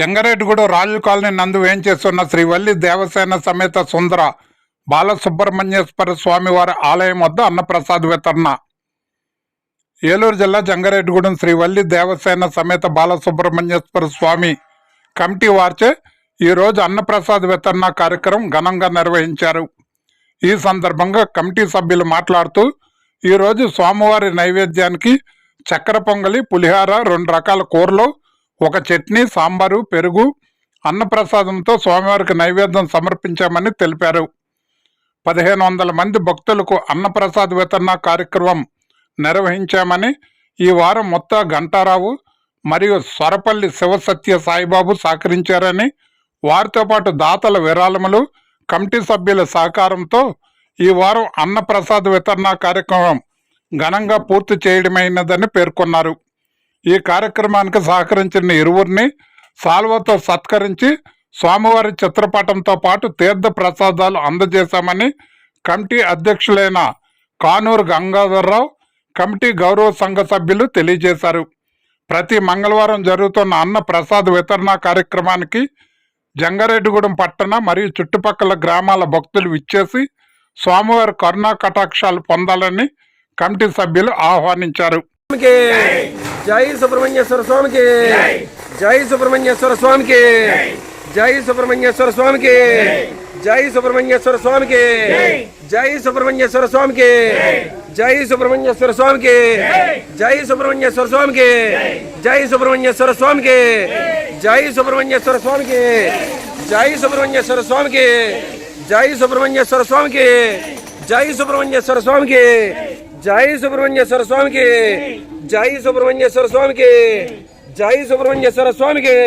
చెంగరేటుగూడ రాజు colony నందు వేంచేస్తున్న శ్రీ శ్రీవల్లి దేవసేన సమేత సుందర బాలసుబ్రహ్మణ్యేశ్వర స్వామివారి ఆలయం వద్ద అన్నప్రసాద్ వితరణ. ఏలూరు జిల్లా జంగారెడ్డిగూడెం శ్రీవల్లి దేవసేన సమేత బాలసుబ్రహ్మణ్యేశ్వర స్వామి కమిటీ వారిచే ఈరోజు అన్నప్రసాద్ వితరణ కార్యక్రమం ఘనంగా నిర్వహించారు. ఈ సందర్భంగా కమిటీ సభ్యులు మాట్లాడుతూ ఈరోజు స్వామివారి నైవేద్యానికి చక్కెర పొంగలి పులిహార రెండు రకాల కూరలు ఒక చట్నీ సాంబారు పెరుగు అన్నప్రసాదంతో స్వామివారికి నైవేద్యం సమర్పించామని తెలిపారు. పదిహేను వందల మంది భక్తులకు అన్నప్రసాద్ వితరణ కార్యక్రమం నిర్వహించామని ఈ వారం మొత్త గంటారావు మరియు స్వరపల్లి శివసత్య సాయిబాబు సహకరించారని వారితో పాటు దాతల విరాళములు కమిటీ సభ్యుల సహకారంతో ఈ వారం అన్నప్రసాద్ వితరణ కార్యక్రమం ఘనంగా పూర్తి చేయడమైనదని పేర్కొన్నారు. ఈ కార్యక్రమానికి సహకరించిన ఇరువురిని సాల్వతో సత్కరించి స్వామివారి చిత్రపటంతో పాటు తీర్థ ప్రసాదాలు అందజేశామని కమిటీ అధ్యక్షులైన కానూరు గంగాధర్రావు కమిటీ గౌరవ సంఘ సభ్యులు తెలియజేశారు. ప్రతి మంగళవారం జరుగుతున్న అన్న ప్రసాద్ వితరణ కార్యక్రమానికి జంగారెడ్డిగూడెం పట్టణ మరియు చుట్టుపక్కల గ్రామాల భక్తులు విచ్చేసి స్వామివారి కరుణా కటాక్షాలు పొందాలని కమిటీ సభ్యులు ఆహ్వానించారు. जय सुब्रमण्य स्वामी के जय सुब्रमण्य स्वामी के जय सुब्रमण्य स्वामी के जय सुब्रमण्य स्वामी के जय सुब्रमण्य स्वामी के जय सुब्रमण्य स्वामी के जय सुब्रमण्येश्वर स्वामी के जय सुब्रमण्य स्वामी के जय सुब्रमण्येश्वर स्वामी के जय सुब्रमण्येश्वर स्वामी के जय सुब्रमण्य स्वामी के जय सुब्रमण्य स्वामी के जय सुब्रमण्य स्वामी के జై సుబ్రహ్మణ్యేశ్వర స్వామికి జై సుబ్రహ్మణ్యేశ్వర స్వామికి